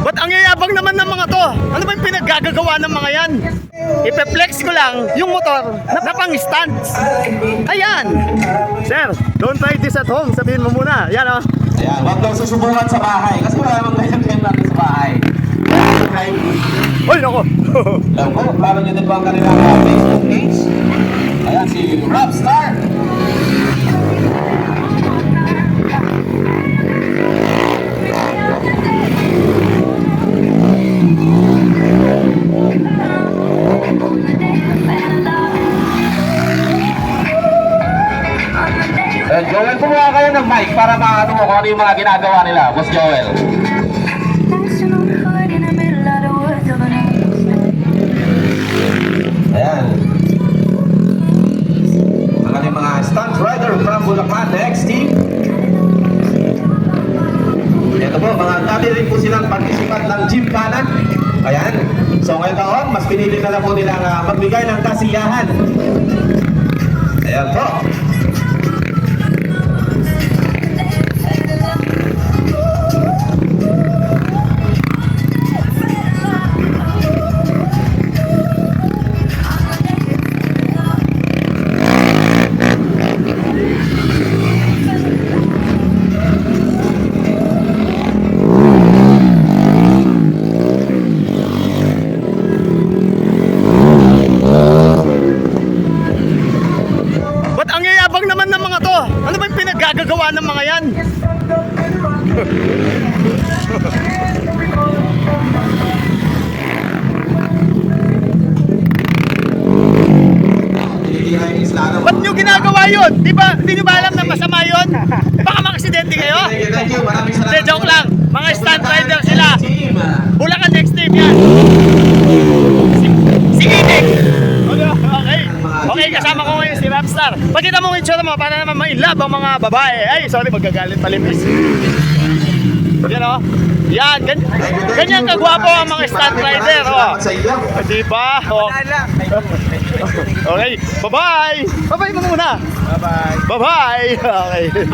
Ba't ang yayabang naman ng mga to? Ano ba yung pinaggagawa ng mga yan? Ipe-flex ko lang yung motor na pang stands. Ayan. Sir, don't try this at home. Sabihin mo muna. Yan oh. Ayan, huwag daw susubukan sa bahay. Kasi wala namang ganyan ganyan natin sa bahay. Uy, nako. Alam ko, klaro nyo din ba ang kanilang Facebook page? Ayan, si Robstar. Eh, Joel, kumuha kayo ng mic para maano mo kung ano yung mga ginagawa nila, Boss Joel. Ayan. Ang ating mga stunt rider from Bulacan, next team. Ito po, mga dati rin po silang participant ng Gymkhana. Ayan. So ngayon taon, mas pinili na lang po nilang uh, magbigay ng kasiyahan. Ayan po. Pinaggagawa ng mga yan? Ba't nyo ginagawa yun? Di ba, hindi nyo ba alam na masama yun? Baka makaksidente kayo? Thank you, thank you. Maraming salamat. Hindi, joke lang. Rapstar. Pakita mo yung itsura mo para naman mailab ang mga babae. Ay, sorry, magagalit palimis. Yan o. Yan, gan- ganyan kagwapo ang mga stunt rider. Oh. Salamat sa iyo. Di ba? Oh. Okay, bye-bye! Bye-bye mo muna! Bye-bye! Bye-bye! Okay.